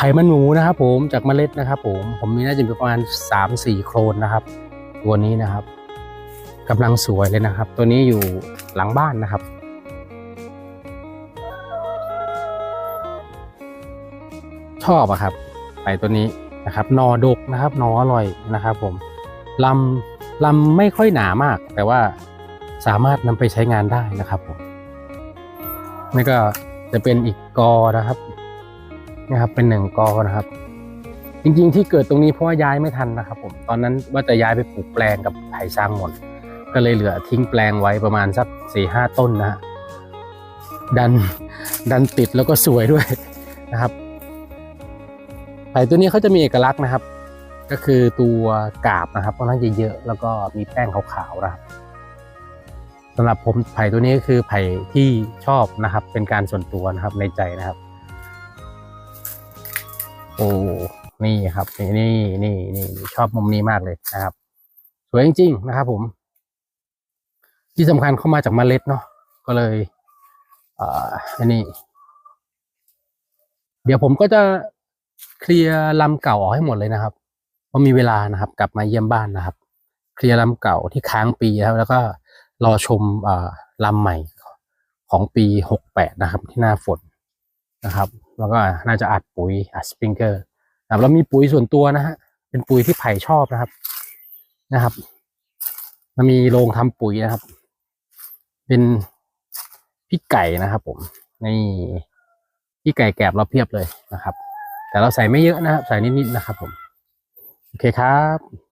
ไผ่มันหมูนะครับ ผมจากเมล็ดนะครับ ผมผมมีน่าจะประมาณสามสี่โครนนะครับ ตัวนี้นะครับกำลังสวยเลยนะครับ ตัวนี้อยู่หลังบ้านนะครับชอบอะครับไผ่ตัวนี้นะครับนอดกนะครับนออร่อยนะครับ ผมลำลำไม่ค่อยหนามาก แต่ว่าสามารถนำไปใช้งานได้นะครับผมนี่ก็จะเป็นอีกกอนะครับ นะครับเป็นหนึ่งกอนะครับ จริงๆที่เกิดตรงนี้เพราะว่าย้ายไม่ทันนะครับ ผมตอนนั้นว่าจะย้ายไปปลูกแปลงกับไผ่สร้างหมดก็เลยเหลือทิ้งแปลงไว้ประมาณสักสี่ห้าต้นนะฮะดันดันติดแล้วก็สวยด้วยนะครับไผ่ตัวนี้เขาจะมีเอกลักษณ์นะครับ ก็คือตัวกาบนะครับค่อนข้างจะเยอะแล้วก็มีแป้งขาวๆนะครับสำหรับผมไผ่ตัวนี้ก็คือไผ่ที่ชอบนะครับ เป็นการส่วนตัวนะครับในใจนะครับ โอ้นี่ครับนี่นี่นี่นี่ชอบมุมนี้มากเลยนะครับ สวยจริงๆนะครับ ผม ที่สำคัญเข้ามาจากเมล็ดเนาะก็เลยเอ่ออันนี้ เดี๋ยวผมก็จะเคลียร์ลำเก่าออกให้หมดเลยนะครับเพราะมีเวลานะครับ กลับมาเยี่ยมบ้านนะครับ เคลียร์ลำเก่าที่ค้างปีนะครับ แล้วก็รอชมอ่อลำใหม่ของปีหกแปดนะครับ ที่หน้าฝนนะครับ แล้วก็น่าจะอัดปุ๋ยอัดสปริงเกอร์นะครับแล้วมีปุ๋ยส่วนตัวนะฮะเป็นปุ๋ยที่ไผ่ชอบนะครับนะครับมันมีโรงทำปุ๋ยนะครับ เป็นพี่ไก่นะครับ ผมนี่พี่ไก่แกบเราเพียบเลยนะครับ แต่เราใส่ไม่เยอะนะครับ ใส่นิดๆนะครับ ผม โอเคครับ